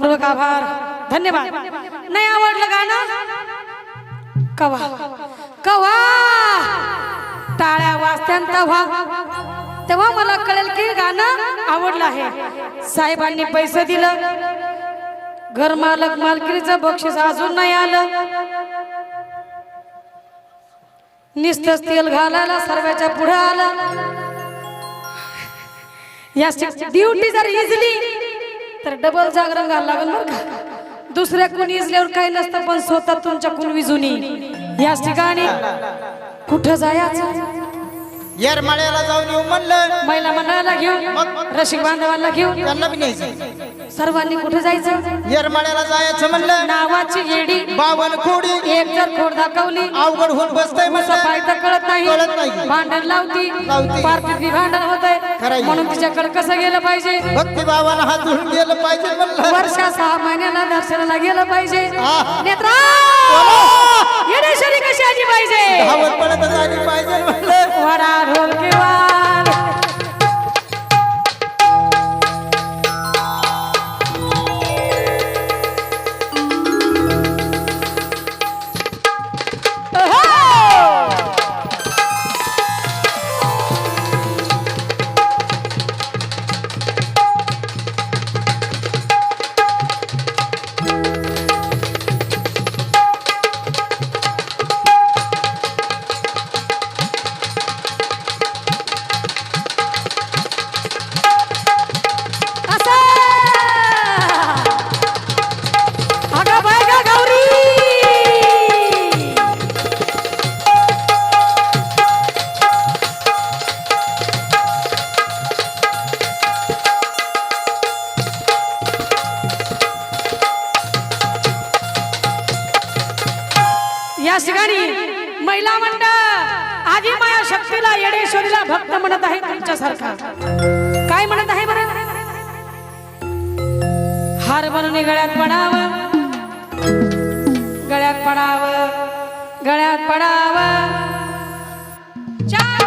मनपूर्वक आभार. धन्यवाद. नाही आवडलं गाणं? कवा? कवा? टाळ्या वाचत्या तेव्हा. तेव्हा मला कळेल की गाणं आवडलं आहे. साहेबांनी पैसे दिलं. घर मालक मालकीचं बक्षीस अजून नाही आलं. निस्तच तेल घालायला सर्वांच्या पुढे आलं. या ड्युटी जर इजली तर डबल जागरण घालावं लागेल बरं का? दुसऱ्या कोणी इजल्यावर काही नसतं पण स्वतः तुमच्या कोण विजूनी? याच ठिकाणी कुठं जायचं? येरमाळ्याला जाऊन येऊ म्हणलं. महिला मंडळाला घेऊन रसिक बांधवांना घेऊन त्यांना बी न्यायचं. सर्वांनी कुठे जायचं? येरमाळ्याला जायचं म्हणलं. नावाची येडी. बावन खोडी. एक जर खोड दाखवली अवघड होऊन बसतय म्हणलं. पाय तर कळत नाही. कळत नाही. भांडण लावती. लावती. पारपीत भांडण होत. आहे. म्हणून तिच्याकडे कसं गेलं पाहिजे? भक्ती बाबाला हात धुवून गेलं पाहिजे म्हणलं. वर्षा सहा महिन्याला दर्शनाला गेलं पाहिजे. आहा. नेत्रा! कशी आली पाहिजे? धावत पडत झाली पाहिजे म्हणलं. वडा ढोल किंवा या ठिकाणी महिला मंडळ आधी माया शक्तीला येडेश्वरीला भक्त म्हणत आहे तुमच्यासारखा. काय म्हणत आहे बरं? हार बनवून गळ्यात पडावं. गळ्यात पडावं. गळ्यात पडावं. चार